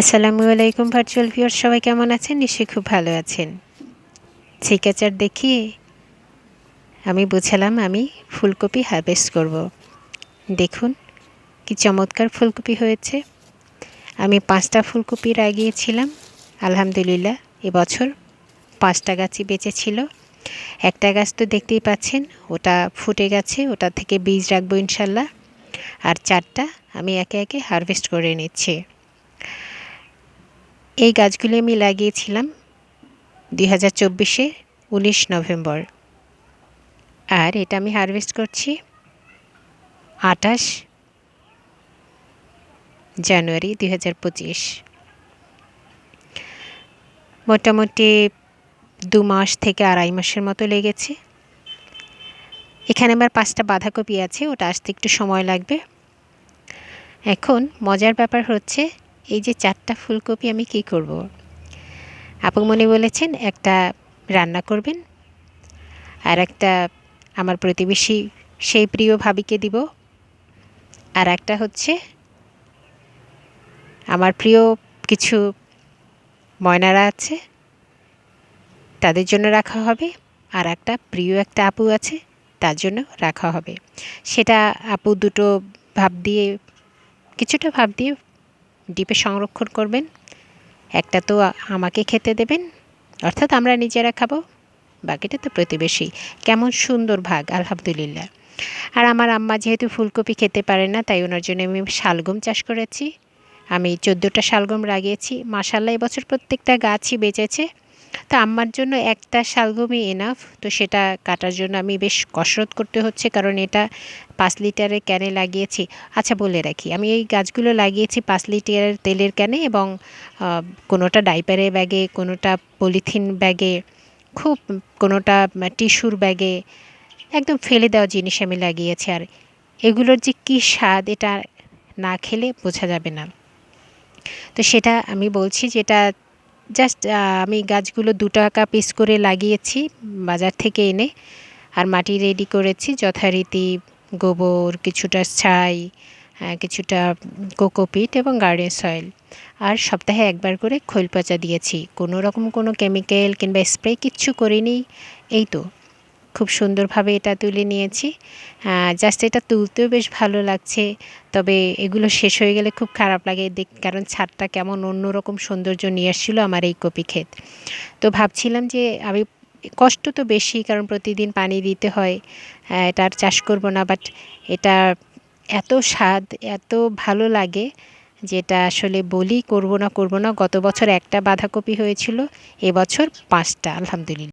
আসসালামু আলাইকুম virtual viewer সবাই কেমন আছেন? নিশ্চয়ই খুব ভালো আছেন। ছিকাচার দেখিয়ে আমি বুঝালাম আমি ফুলকপি হারভেস্ট করব। দেখুন, কি চমৎকার ফুলকপি হয়েছে। আমি পাঁচটা ফুলকপি লাগিয়েছিলাম, আলহামদুলিল্লাহ, এবছর পাঁচটা গাছই বেঁচেছিল একটা গাছ তো দেখতেই পাচ্ছেন, ওটা ফুটে গেছে, ওটা থেকে বীজ রাখব ইনশাল্লাহ। আর চারটা আমি একে একে হারভেস্ট করে নিচ্ছি। এই গাছগুলি আমি লাগিয়েছিলাম দুই হাজার চব্বিশে উনিশ নভেম্বর। আর এটা আমি হারভেস্ট করছি আঠাশ জানুয়ারি দুই হাজার পঁচিশ। মোটামুটি দু মাস থেকে আড়াই মাসের মতো লেগেছে। এখানে আমার পাঁচটা বাঁধাকপি আছে, ওটা আসতে একটু সময় লাগবে। এখন মজার ব্যাপার হচ্ছে এই যে চারটা ফুলকপি আমি কি করব। আপুমনি বলেছেন, একটা রান্না করবেন আর একটা আমার প্রতিবেশী, সেই প্রিয় ভাবিকে দিব। আর একটা হচ্ছে আমার প্রিয় কিছু ময়নারা আছে, তাদের জন্য রাখা হবে। আর একটা প্রিয় একটা আপু আছে, তার জন্য রাখা হবে। সেটা আপু দুটো ভাব দিয়ে, কিছুটা ভাব দিয়ে ডিপে সংরক্ষণ করবেন। একটা তো আমাকে খেতে দেবেন, অর্থাৎ আমরা নিজেরা খাব, বাকিটা তো প্রতিবেশী। কেমন সুন্দর ভাগ, আলহামদুলিল্লাহ। আর আমার আম্মা যেহেতু ফুলকপি খেতে পারে না, তাই ওনার জন্য আমি শালগম চাষ করেছি। আমি চোদ্দোটা শালগম লাগিয়েছি। মাসাল্লাহ এবছর প্রত্যেকটা গাছই বেঁচেছে। তো আমার জন্য একটা শালগমই এনাফ তো সেটা কাটার জন্য আমি বেশ কসরত করতে হচ্ছে, কারণ এটা পাঁচ লিটারের ক্যানে লাগিয়েছি। আচ্ছা বলে রাখি, আমি এই গাছগুলো লাগিয়েছি পাঁচ লিটারের তেলের ক্যানে এবং কোনোটা ডাইপারের ব্যাগে, কোনোটা পলিথিন ব্যাগে, খুব কোনোটা টিস্যুর ব্যাগে, একদম ফেলে দেওয়া জিনিস আমি লাগিয়েছি। আর এগুলোর যে কী স্বাদ, এটা না খেলে বোঝা যাবে না। তো সেটা আমি বলছি যেটা জাস্ট আমি গাছগুলো দু টাকা পিস করে লাগিয়েছি বাজার থেকে এনে। আর মাটি রেডি করেছি, যথারীতি গোবর, কিছুটা ছাই কিছুটা কোকোপিট এবং গার্ডেন সয়েল আর সপ্তাহে একবার করে খৈল পচা দিয়েছি। কোনো রকম কোনো কেমিক্যাল কিংবা স্প্রে কিচ্ছু করিনি। এই তো। খুব সুন্দরভাবে এটা তুলে নিয়েছি। জাস্ট এটা তুলতেও বেশ ভালো লাগছে, তবে এগুলো শেষ হয়ে গেলে খুব খারাপ লাগে দেখ, কারণ ছাদটা কেমন অন্যরকম সৌন্দর্য নিয়ে আসছিল আমার এই কপি ক্ষেত। তো ভাবছিলাম যে আমি, কষ্ট তো বেশি, কারণ প্রতিদিন পানি দিতে হয় এটা আর চাষ করব না বাট এটা এত স্বাদ, এত ভালো লাগে যেটা আসলে বলি করব না করব না। গত বছর একটা বাঁধাকপি হয়েছিল, এবছর পাঁচটা, আলহামদুলিল্লাহ।